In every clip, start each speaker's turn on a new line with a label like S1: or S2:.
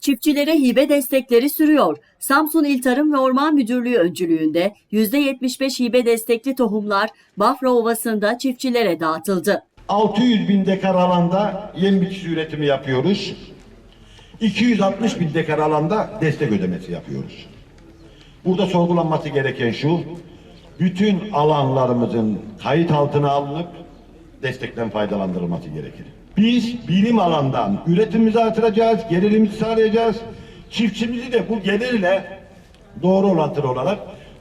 S1: Çiftçilere hibe destekleri sürüyor. Samsun İl Tarım ve Orman Müdürlüğü öncülüğünde %75 hibe destekli tohumlar Bafra Ovası'nda çiftçilere dağıtıldı.
S2: 600 bin dekar alanda yem bitkisi üretimi yapıyoruz. 260 bin dekar alanda destek ödemesi yapıyoruz. Burada sorgulanması gereken şu, bütün alanlarımızın kayıt altına alınıp destekten faydalandırılması gerekir. Biz bilim alandan üretimimizi artıracağız, gelirimizi sağlayacağız. Çiftçimizi de bu gelirle doğru orantılı olarak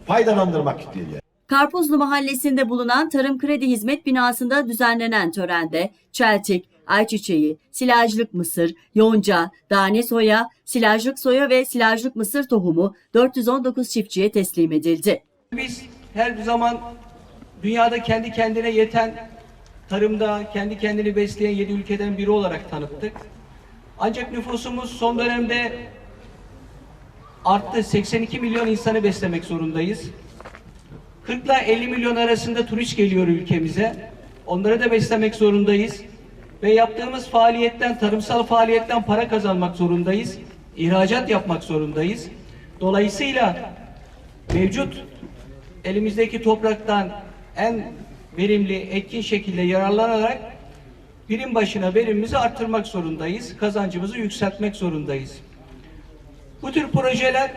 S2: faydalandırmak isteyeceğiz.
S1: Karpuzlu Mahallesi'nde bulunan Tarım Kredi Hizmet binasında düzenlenen törende çeltik, ayçiçeği, silajlık mısır, yonca, tane soya, silajlık soya ve silajlık mısır tohumu 419 çiftçiye teslim edildi.
S3: Biz her zaman dünyada kendi kendine yeten tarımda kendi kendini besleyen 7 ülkeden biri olarak tanıttık. Ancak nüfusumuz son dönemde arttı. 82 milyon insanı beslemek zorundayız. 40 ile 50 milyon arasında turist geliyor ülkemize. Onları da beslemek zorundayız. Ve yaptığımız faaliyetten, tarımsal faaliyetten para kazanmak zorundayız. İhracat yapmak zorundayız. Dolayısıyla mevcut elimizdeki topraktan en verimli, etkin şekilde yararlanarak birim başına verimimizi arttırmak zorundayız. Kazancımızı yükseltmek zorundayız. Bu tür projeler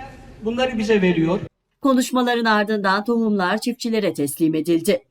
S3: bunları bize veriyor.
S1: Konuşmaların ardından tohumlar çiftçilere teslim edildi.